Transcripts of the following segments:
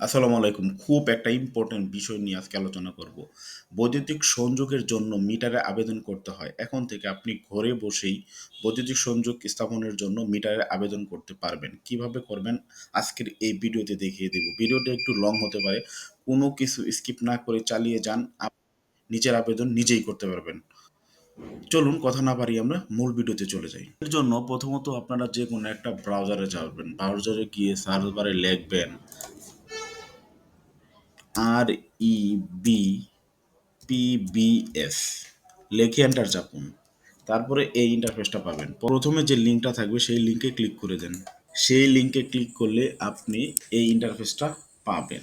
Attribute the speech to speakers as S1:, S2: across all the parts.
S1: আসসালামু আলাইকুম। খুব একটা ইম্পর্টেন্ট বিষয় নিয়ে আজকে আলোচনা করব। বৈদ্যুতিক সংযোগের জন্য মিটারে আবেদন করতে হয়। এখন থেকে আপনি ঘরে বসেই বৈদ্যুতিক সংযোগ স্থাপনের জন্য মিটারে আবেদন করতে পারবেন। কীভাবে করবেন? আজকের এই ভিডিওতে দেখিয়ে দেব। ভিডিওটা একটু লং হতে পারে। কোনো কিছু স্কিপ না করে চালিয়ে যান। নিজের আবেদন নিজেই করতে পারবেন। চলুন কথা না পারি আমরা মূল ভিডিওতে চলে যাই। এর জন্য প্রথমত আপনারা যে কোনো একটা ব্রাউজারে যাবেন। ব্রাউজারে গিয়ে সার্চ বারে লিখবেন আর ই বি পিবিএস লিখে এন্টার চাপুন। তারপরে এই ইন্টারফেসটা পাবেন। প্রথমে যে লিঙ্কটা থাকবে, সেই লিঙ্কে ক্লিক করে দেন। সেই লিঙ্কে ক্লিক করলে আপনি এই ইন্টারফেসটা পাবেন।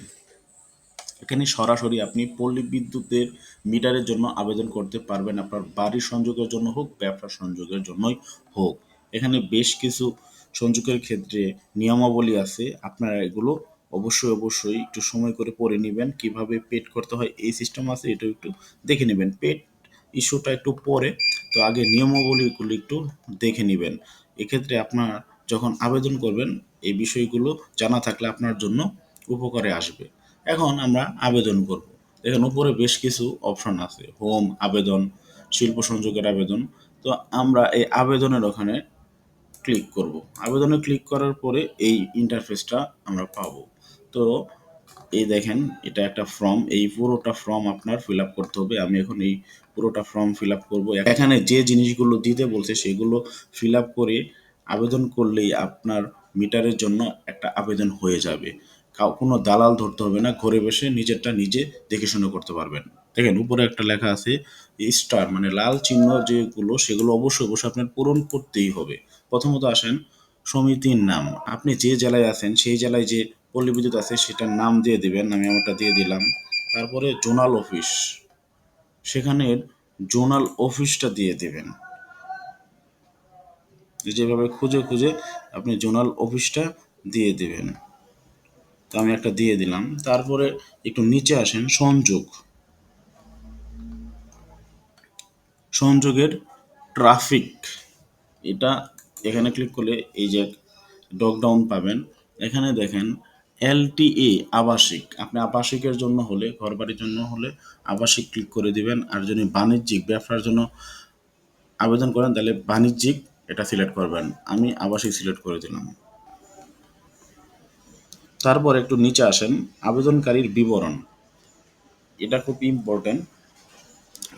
S1: এখানে সরাসরি আপনি পল্লী বিদ্যুতের মিটারের জন্য আবেদন করতে পারবেন। আপনার বাড়ির সংযোগের জন্য হোক ব্যবসা সংযোগের জন্যই হোক। এখানে বেশ কিছু সংযোগের ক্ষেত্রে নিয়মাবলী আছে। আপনারা এগুলো অবশ্যই অবশ্যই একটু সময় করে পড়ে নেবেন। কীভাবে পেড করতে হয়, এই সিস্টেম আছে এটা একটু দেখে নেবেন। পেড ইস্যুটা একটু পরে, তো আগে নিয়মাবলীগুলো একটু দেখে নেবেন। এক্ষেত্রে আপনার যখন আবেদন করবেন, এই বিষয়গুলো জানা থাকলে আপনার জন্য উপকারে আসবে। এখন আমরা আবেদন করব। দেখেন, উপরে বেশ কিছু অপশন আছে। হোম আবেদন, শিল্প সংযোগের আবেদন। তো আমরা এই আবেদনের ওখানে ক্লিক করব। আবেদনে ক্লিক করার পরে এই ইন্টারফেসটা আমরা পাবো। তো এই দেখেন, এটা একটা ফর্ম এই পুরোটা ফর্ম আপনার ফিল আপ করতে হবে। আমি এখন এই পুরোটা ফর্ম ফিল আপ করব। এখানে যে জিনিসগুলো দিতে বলছে, সেগুলো ফিল আপ করে আবেদন করলেই আপনার মিটারের জন্য একটা আবেদন হয়ে যাবে। কোনো দালাল ধরতে হবে না, ঘরে বসে নিজেরটা নিজে দেখে শুনে করতে পারবেন। দেখেন, উপরে একটা লেখা আছে স্টার মানে লাল চিহ্ন যেগুলো, সেগুলো অবশ্যই অবশ্যই আপনার পূরণ করতেই হবে। প্রথমত আসেন, সমিতির নাম। আপনি যে জেলায় আছেন, সেই জেলায় যে পল্লী বিদ্যুৎ আছে, সেটার নাম দিয়ে দিবেন, আমি আমারটা দিয়ে দিলাম। তারপরে জোনাল অফিস সেখানের জোনাল অফিসটা দিয়ে দিবেন। যেভাবে খুঁজে খুঁজে আপনি জোনাল অফিসটা দিয়ে দিবেন। তো আমি একটা দিয়ে দিলাম। তারপরে একটু নিচে আসেন, সংযোগ। সংযোগের ট্রাফিক, এটা এখানে ক্লিক করলে এই যে ডকডাউন পাবেন। এখানে দেখেন এলটিএ আবাসিক। আপনি আবাসিকের জন্য হলে, ঘরবাড়ির জন্য হলে আবাসিক ক্লিক করে দিবেন আর যদি বাণিজ্যিক ব্যবসার জন্য আবেদন করেন, তাহলে বাণিজ্যিক এটা সিলেক্ট করবেন। আমি আবাসিক সিলেক্ট করে দিলাম। তারপর একটু নিচে আসেন, আবেদনকারীর বিবরণ। এটা খুব ইম্পর্টেন্ট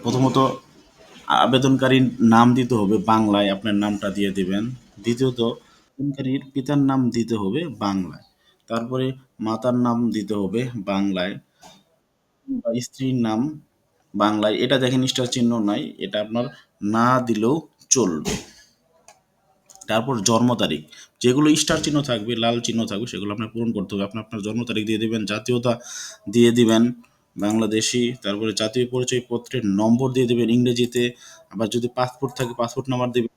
S1: প্রথমত, আবেদনকারীর নাম দিতে হবে বাংলায়, আপনার নামটা দিয়ে দেবেন। দ্বিতীয়ত, আবেদনকারীর পিতার নাম দিতে হবে বাংলায়। তারপরে মাতার নাম দিতে হবে বাংলায়। বা স্ত্রীর নাম বাংলায়। এটা দেখেন স্টার চিহ্ন নাই, এটা আপনার না দিলেও চলবে। তারপর জন্ম তারিখ, যেগুলো স্টার চিহ্ন থাকবে, লাল চিহ্ন থাকবে, সেগুলো আপনার পূরণ করতে হবে। আপনি আপনার জন্ম তারিখ দিয়ে দেবেন, জাতীয়তা দিয়ে দিবেন, বাংলাদেশি, তারপরে জাতীয় পরিচয়পত্রের নম্বর দিয়ে দেবেন ইংরেজিতে। আবার যদি পাসপোর্ট থাকে, পাসপোর্ট নাম্বার দেবেন,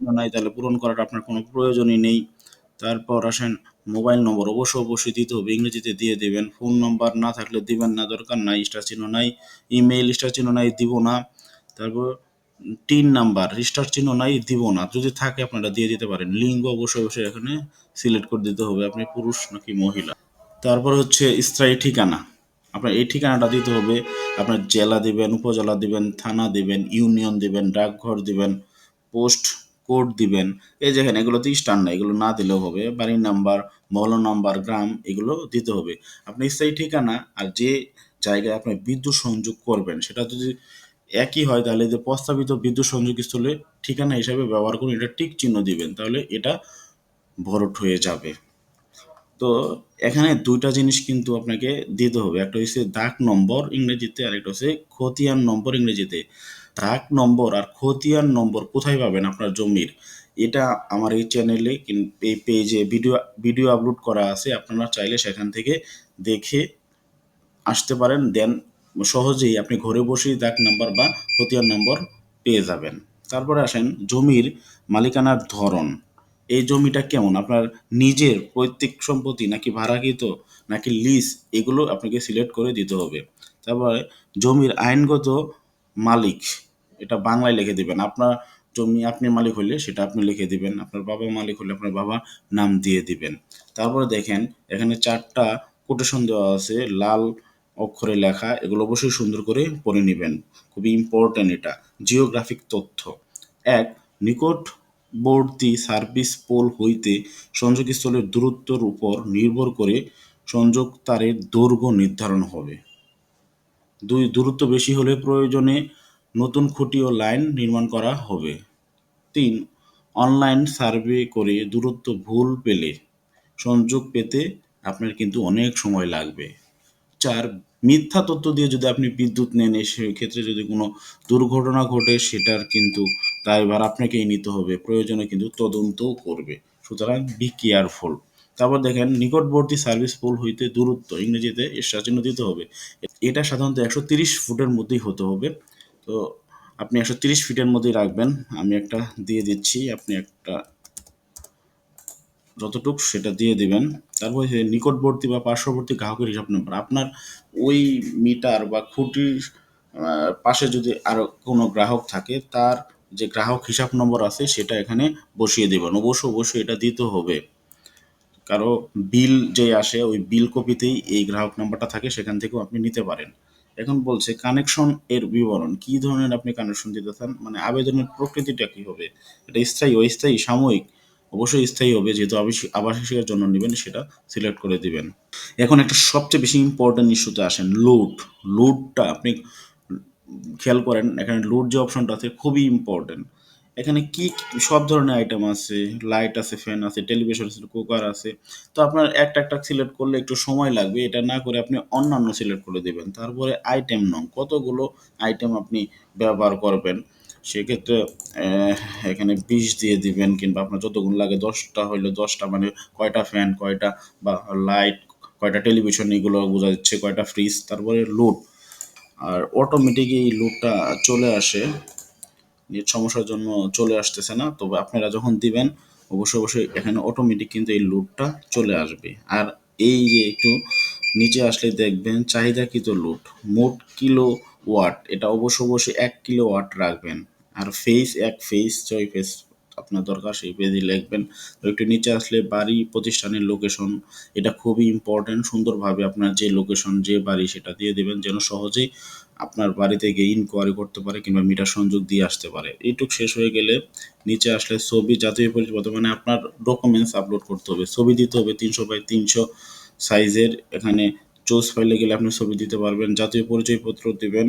S1: নাই তাহলে পূরণ করাটা আপনার কোনো প্রয়োজনই নেই। তারপর আসেন মোবাইল নম্বর অবশ্যই অবশ্যই দিতে হবে। ইংরেজিতে দিয়ে দেবেন। ফোন নম্বর না থাকলে দিবেন না, দরকার নাই স্টার চিহ্ন নাই। ইমেইল স্টার চিহ্ন নাই, দিব না। তারপর তিন নাম্বার স্টার চিহ্ন নাই, দিব না। যদি থাকে আপনারা দিয়ে দিতে পারেন। লিঙ্গ অবশ্যই অবশ্যই এখানে সিলেক্ট করে দিতে হবে। আপনি পুরুষ নাকি মহিলা? তারপর হচ্ছে স্থায়ী ঠিকানা। আপনার এই ঠিকানাটা দিতে হবে। আপনার জেলা দিবেন, উপজেলা দিবেন, থানা দিবেন ইউনিয়ন দিবেন, ডাকঘর দিবেন পোস্ট কোড দিবেন। এই যেখানে এগুলো তো না এগুলো না দিলেও হবে। বাড়ির নাম্বার মহল্লা নাম্বার গ্রাম, এগুলো দিতে হবে। আপনি স্থায়ী ঠিকানা আর যে জায়গায় আপনি বিদ্যুৎ সংযোগ করবেন, সেটা যদি একই হয় তাহলে যে প্রস্তাবিত বিদ্যুৎ সংযোগ সংযোগস্থলে ঠিকানা হিসাবে ব্যবহার করুন, এটা টিক চিহ্ন দিবেন, তাহলে এটা ভরট হয়ে যাবে। তো এখানে দুইটা জিনিস কিন্তু আপনাকে দিতে হবে। একটা হচ্ছে দাগ নম্বর ইংরেজিতে আর একটা হচ্ছে খতিয়ান নম্বর ইংরেজিতে। দাগ নম্বর আর খতিয়ান নম্বর কোথায় পাবেন আপনার জমির? এটা আমার এই চ্যানেলে এই পেজে ভিডিও ভিডিও আপলোড করা আছে। আপনারা চাইলে সেখান থেকে দেখে আসতে পারেন। দেন সহজেই আপনি ঘরে বসেই দাগ নাম্বার বা খতিয়ান নম্বর পেয়ে যাবেন। তারপরে আসেন জমির মালিকানার ধরন। এই জমিটা কেমন? আপনার নিজের পৈতৃক সম্পত্তি নাকি ভাড়াকৃত, নাকি লিজ এগুলো আপনাকে সিলেক্ট করে দিতে হবে। তারপরে জমির আইনগত মালিক, এটা বাংলায় লিখে দিবেন। আপনার জমি আপনি মালিক হলে সেটা আপনি লিখে দিবেন। আপনার বাবা মালিক হলে আপনার বাবা নাম দিয়ে দিবেন। তারপরে দেখেন, এখানে চারটা কোটেশন দেওয়া আছে, লাল অক্ষরে লেখা, এগুলো অবশ্যই সুন্দর করে পড়ে নেবেন। খুবই ইম্পর্ট্যান্ট এটা। জিওগ্রাফিক তথ্য। এক, নিকটবর্তী সার্ভিস পোল হইতে সংযোগস্থলের দূরত্বর উপর নির্ভর করে সংযোগ তারের দৈর্ঘ্য নির্ধারণ হবে। দুই দূরত্ব বেশি হলে প্রয়োজনে নতুন খুঁটি ও লাইন নির্মাণ করা হবে। তিন, অনলাইন সার্ভে করে দূরত্ব ভুল পেলে সংযোগ পেতে আপনার কিন্তু অনেক সময় লাগবে। চার, মিথ্যা তথ্য দিয়ে যদি আপনি বিদ্যুৎ নেন, সেক্ষেত্রে যদি কোনো দুর্ঘটনা ঘটে, সেটার কিন্তু দায়ভার আপনাকেই নিতে হবে। প্রয়োজনে কিন্তু তদন্তও করবে। সুতরাং বি কেয়ারফুল তারপর দেখেন, নিকটবর্তী সার্ভিস পোল হইতে দূরত্ব, ইংরেজিতে এর দিতে হবে। এটা সাধারণত একশো তিরিশ ফুটের মধ্যেই হতে হবে। তো আপনি একশো তিরিশ ফিটের মধ্যেই রাখবেন। আমি একটা দিয়ে দিচ্ছি, আপনি একটা যতটুক সেটা দিয়ে দিবেন। তারপর নিকটবর্তী বা পার্শ্ববর্তী গ্রাহকের হিসাব নম্বর আপনার ওই মিটার বা খুঁটির পাশে যদি আরও কোনো গ্রাহক থাকে, তার যে গ্রাহক হিসাব নম্বর আছে, সেটা এখানে বসিয়ে দেবেন। অবশ্যই অবশ্যই এটা দিতে হবে। কারও বিল যে আসে, ওই বিল কপিতেই এই গ্রাহক নাম্বারটা থাকে, সেখান থেকেও আপনি নিতে পারেন। এখন বলছে কানেকশন এর বিবরণ, কি ধরনের আপনি কানেকশন দিতে চান? মানে আবেদনের প্রকৃতিটা কি হবে? এটা স্থায়ী, অস্থায়ী, সাময়িক? অবশ্যই স্থায়ী হবে, যেহেতু আবাসিক আবাসিকের জন্য নেবেন, সেটা সিলেক্ট করে দিবেন। এখন একটা সবচেয়ে বেশি ইম্পর্টেন্ট ইস্যুতে আসেন লোড লোডটা আপনি খেয়াল করেন, এখানে লোড যে অপশনটা আছে, খুবই ইম্পর্টেন্ট এখানে কি সব ধরনের আইটেম আছে? লাইট আছে ফ্যান আছে টেলিভিশন আছে কুকার আছে। তো আপনার একটা একটা সিলেক্ট করলে একটু সময় লাগবে। এটা না করে আপনি অন্যান্য সিলেক্ট করে দেবেন। তারপরে আইটেম নং, কতগুলো আইটেম আপনি ব্যবহার করবেন? সেক্ষেত্রে এখানে বিশ দিয়ে দিবেন কিংবা আপনার যতগুলো লাগে দশটা হইলে দশটা মানে কয়টা ফ্যান কয়টা বা লাইট কয়টা টেলিভিশন এগুলো বোঝা যাচ্ছে, কয়টা ফ্রিজ তারপরে লোড আর অটোমেটিক এই লোডটা চলে আসে। নেট সমস্যার জন্য চলে আসতেছে না তবে আপনারা যখন দিবেন, অবশ্যই অবশ্যই এখানে অটোমেটিক কিন্তু এই লুটটা চলে আসবে। আর এই যে একটু নিচে আসলে দেখবেন চাহিদা চাহিদাকৃত লুট মোট কিলো ওয়াট এটা অবশ্য অবশ্যই এক কিলো ওয়াট রাখবেন। আর ফেস এক ফেস ছয় ফেস আপনার দরকার, সেই পেজে লিখবেন। তো একটু নিচে আসলে বাড়ি প্রতিষ্ঠানের লোকেশন এটা খুবই ইম্পর্ট্যান্ট সুন্দরভাবে আপনার যে লোকেশন যে বাড়ি, সেটা দিয়ে দেবেন, যেন সহজেই আপনার বাড়িতে গিয়ে ইনকোয়ারি করতে পারে কিংবা মিটার সংযোগ দিয়ে আসতে পারে। এইটুক শেষ হয়ে গেলে নিচে আসলে ছবি, জাতীয় পরিচয়পত্র মানে আপনার ডকুমেন্টস আপলোড করতে হবে। ছবি দিতে হবে তিনশো বাই তিনশো সাইজের এখানে চোজ ফাইলে গেলে আপনি ছবি দিতে পারবেন। জাতীয় পরিচয়পত্র দিবেন।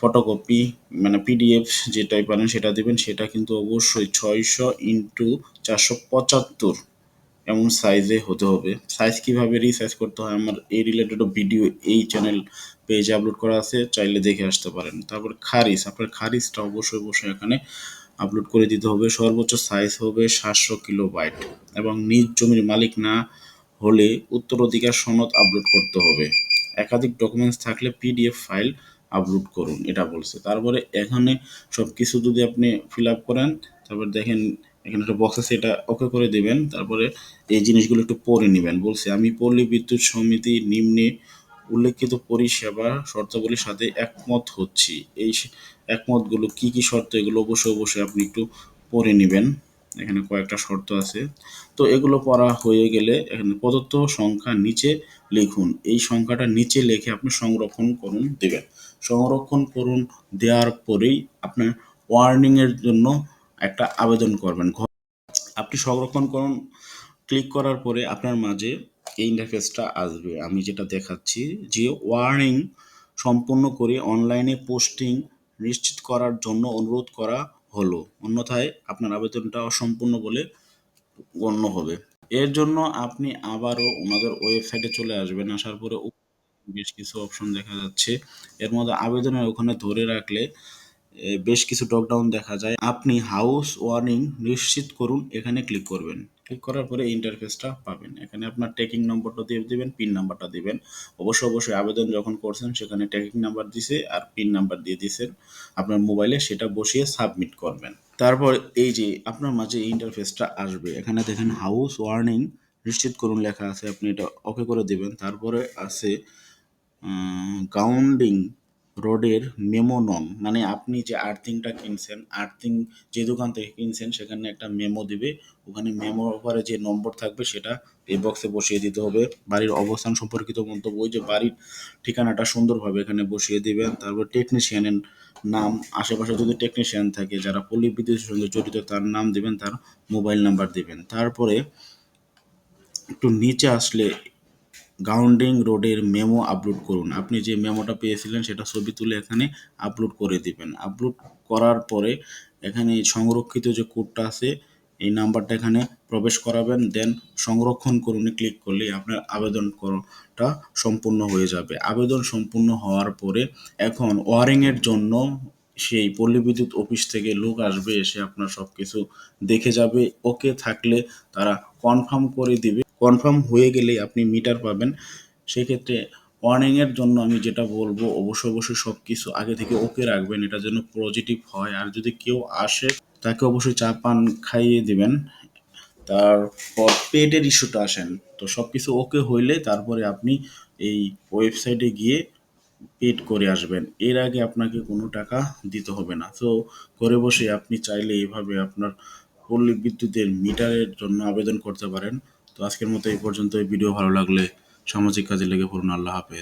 S1: ফটোকপি মানে পিডিএফ যেটাই পারেন সেটা দেবেন, সেটা কিন্তু অবশ্যই ছয়শো ইন্টু চারশো পঁচাত্তর এমন সাইজে হতে হবে। সাইজ কীভাবে রিসাইজ করতে হয়, আমার এই রিলেটেড ভিডিও এই চ্যানেল পেজে আপলোড করা আছে, চাইলে দেখে আসতে পারেন। তারপর খারিজ, আপনার খারিজটা অবশ্যই অবশ্যই এখানে আপলোড করে দিতে হবে। সর্বোচ্চ সাইজ হবে সাতশো কিলো বাইট এবং নিজ জমির মালিক না হলে উত্তরাধিকার সনদ আপলোড করতে হবে। একাধিক ডকুমেন্টস থাকলে পিডিএফ ফাইল আপলোড করুন, এটা বলছে। তারপরে এখানে সব কিছু যদি আপনি ফিল আপ করেন, তারপর দেখেন এখানে একটা বক্স আছে, এটা ওকে করে দেবেন। তারপরে এই জিনিসগুলো একটু পড়ে নেবেন। বলছে, আমি পল্লী বিদ্যুৎ সমিতি নিম্নে উল্লেখিত পরিষেবা শর্তাবলীর সাথে একমত হচ্ছি। এই একমতগুলো কি কি শর্ত, এগুলো অবশ্যই অবশ্যই আপনি একটু পড়ে নেবেন। এখানে কয়েকটা শর্ত আছে। তো এগুলো পড়া হয়ে গেলে এখানে প্রদত্ত সংখ্যা নিচে লিখুন। এই সংখ্যাটা নিচে লিখে আপনি সংরক্ষণ করুন, দেবেন। সংরক্ষণ করুন, দেওয়ার পরেই আপনার ওয়ার্নিং এর জন্য একটা আবেদন করবেন। আপনি সংরক্ষণ করুন ক্লিক করার পরে আপনার মাঝে এই ইন্টারফেসটা আসবে। আমি যেটা দেখাচ্ছি যে ওয়ার্নিং সম্পূর্ণ করে অনলাইনে পোস্টিং নিশ্চিত করার জন্য অনুরোধ করা হলো, অন্যথায় আপনার আবেদনটা অসম্পূর্ণ বলে গণ্য হবে। এর জন্য আপনি আবারও ওনাদের ওয়েবসাইটে চলে আসবেন, আসার পরে বেশ কিছু অপশন দেখা যাচ্ছে। এর মধ্যে আবেদনের ওখানে ধরে রাখলে বেশ কিছু ডকডাউন দেখা যায়। আপনি হাউস ওয়ার্নিং নিশ্চিত করুন, এখানে ক্লিক করবেন। ক্লিক করার পরে ইন্টারফেসটা পাবেন। এখানে আপনার ট্র্যাকিং নম্বরটা দিয়ে দেবেন পিন নাম্বারটা দিবেন। অবশ্যই অবশ্যই আবেদন যখন করছেন, সেখানে ট্র্যাকিং নাম্বার দিছে আর পিন নাম্বার দিয়ে দিছেন আপনার মোবাইলে সেটা বসিয়ে সাবমিট করবেন। তারপর এই যে আপনার মাঝে ইন্টারফেসটা আসবে, এখানে দেখেন হাউস ওয়ার্নিং নিশ্চিত করুন লেখা আছে, আপনি এটা ওকে করে দিবেন। তারপরে আছে গাউন্ডিং রোডের মেমো নন মানে আপনি যে আর্থিংটা কিনছেন, আর্থিং যে দোকান থেকে কিনছেন, সেখানে একটা মেমো দিবে। ওখানে মেমোর পরে যে নম্বর থাকবে, সেটা এই বক্সে বসিয়ে দিতে হবে। বাড়ির অবস্থান সম্পর্কিত মন্তব্য, ওই যে বাড়ির ঠিকানাটা সুন্দরভাবে এখানে বসিয়ে দিবেন। তারপর টেকনিশিয়ানের নাম, আশেপাশে যদি টেকনিশিয়ান থাকে, যারা পল্লী বিদ্যুতের সঙ্গে জড়িত, তার নাম দিবেন, তার মোবাইল নাম্বার দিবেন। তারপরে একটু নিচে আসলে গাউন্ডিং রোডের মেমো আপলোড করুন। আপনি যে মেমোটা পেয়েছিলেন, সেটা ছবি তুলে এখানে আপলোড করে দিবেন। আপলোড করার পরে এখানে সংরক্ষিত যে কোডটা আছে, এই নাম্বারটা এখানে প্রবেশ করাবেন, দেন সংরক্ষণ করুনে ক্লিক করলে আপনার আবেদন করাটা সম্পূর্ণ হয়ে যাবে। আবেদন সম্পূর্ণ হওয়ার পরে এখন ওয়ারিংয়ের জন্য সেই পল্লী বিদ্যুৎ অফিস থেকে লোক আসবে, এসে আপনার সব কিছু দেখে যাবে। ওকে থাকলে তারা কনফার্ম করে দিবে। কনফার্ম হয়ে গেলেই আপনি মিটার পাবেন। সেক্ষেত্রে ওয়ার্নিংয়ের জন্য আমি যেটা বলব, অবশ্যই অবশ্যই সব কিছু আগে থেকে ওকে রাখবেন। এটা যেন পজিটিভ হয়। আর যদি কেউ আসে, তাকে অবশ্যই চা পান খাইয়ে দিবেন। তারপর পেডের ইস্যুটা আসেন। তো সব কিছু ওকে হইলে তারপরে আপনি এই ওয়েবসাইটে গিয়ে পেড করে আসবেন। এর আগে আপনাকে কোনো টাকা দিতে হবে না। তো ঘরে বসে আপনি চাইলে এইভাবে আপনার পল্লী বিদ্যুতের মিটারের জন্য আবেদন করতে পারেন। তো আজকের মতো এই পর্যন্ত ভিডিও ভালো লাগলে সামাজিক কাজে লেগে পড়ুন। আল্লাহ হাফেজ।